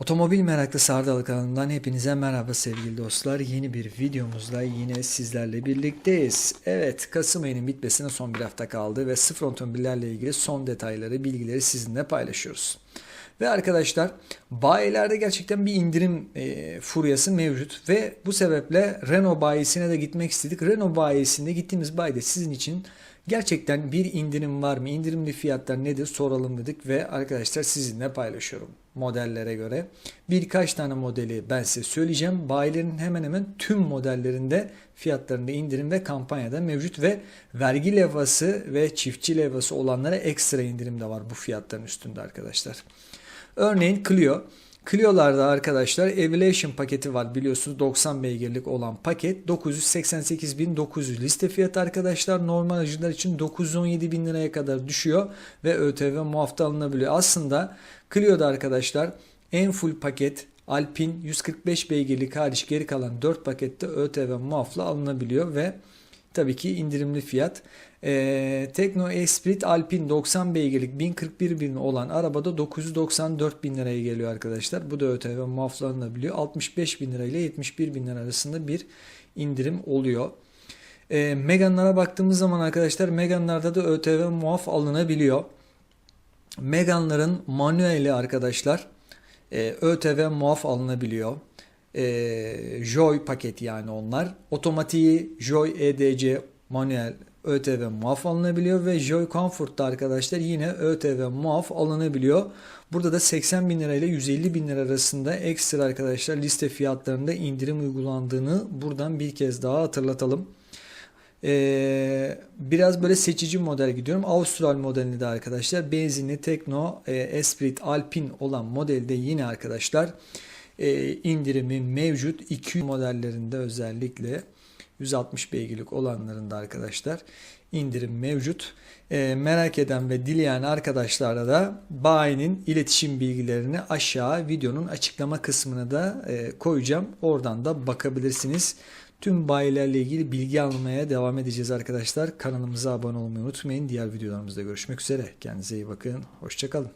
Otomobil Meraklı Sardalı kanalından hepinize merhaba sevgili dostlar. Yeni bir videomuzla yine sizlerle birlikteyiz. Evet Kasım ayının bitmesine son bir hafta kaldı ve sıfır otomobillerle ilgili son detayları, bilgileri sizinle paylaşıyoruz. Ve arkadaşlar bayilerde gerçekten bir indirim e, furyası mevcut ve bu sebeple Renault bayisine de gitmek istedik. Renault bayisinde gittiğimiz bayide sizin için gerçekten bir indirim var mı? İndirimli fiyatlar nedir soralım dedik ve arkadaşlar sizinle paylaşıyorum modellere göre. Birkaç tane modeli ben size söyleyeceğim. Bayilerin hemen hemen tüm modellerinde fiyatlarında indirim ve kampanyada mevcut ve vergi levhası ve çiftçi levhası olanlara ekstra indirim de var bu fiyatların üstünde arkadaşlar. Örneğin Clio. Clio'larda arkadaşlar Evolution paketi var biliyorsunuz 90 beygirlik olan paket 988.900 liste fiyatı arkadaşlar normal aracılar için 917.000 liraya kadar düşüyor ve ÖTV muafta alınabiliyor. Aslında Clio'da arkadaşlar en full paket Alpine 145 beygirlik hariç geri kalan 4 pakette ÖTV muafla alınabiliyor ve tabii ki indirimli fiyat. Ee, Tekno Esprit Alpine 90 beygirlik 1041 bin olan arabada 994 bin liraya geliyor arkadaşlar. Bu da ÖTV muaflanabiliyor. 65 bin lira ile 71 bin lira arasında bir indirim oluyor. Ee, Megane'lara baktığımız zaman arkadaşlar Megane'larda da ÖTV muaf alınabiliyor. Megane'ların manueli arkadaşlar e, ÖTV muaf alınabiliyor. E, Joy paketi yani onlar. Otomatiği Joy EDC manuel ÖTV muaf alınabiliyor ve Joy Comfort'ta arkadaşlar yine ÖTV muaf alınabiliyor. Burada da 80 bin lira ile 150 bin lira arasında ekstra arkadaşlar liste fiyatlarında indirim uygulandığını buradan bir kez daha hatırlatalım. Ee, biraz böyle seçici model gidiyorum. Austral modelini de arkadaşlar benzinli Tekno e, Esprit Alpine olan modelde yine arkadaşlar e, indirimi mevcut. 200 modellerinde özellikle 160 beygirlik olanlarında arkadaşlar indirim mevcut. E, merak eden ve dileyen arkadaşlara da bayinin iletişim bilgilerini aşağı videonun açıklama kısmına da e, koyacağım. Oradan da bakabilirsiniz. Tüm bayilerle ilgili bilgi almaya devam edeceğiz arkadaşlar. Kanalımıza abone olmayı unutmayın. Diğer videolarımızda görüşmek üzere. Kendinize iyi bakın. Hoşçakalın.